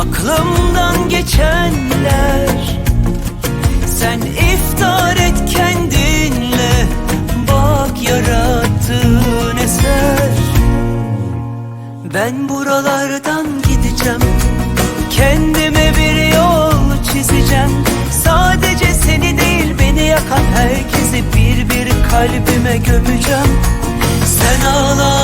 Aklımdan geçenler. Sen iftar et kendinle Bak yarattığın eser. Ben buralardan gideceğim Kendime bir yol çizeceğim. Sadece seni değil beni yakan herkesi Bir bir kalbime gömeceğim. Sen ağla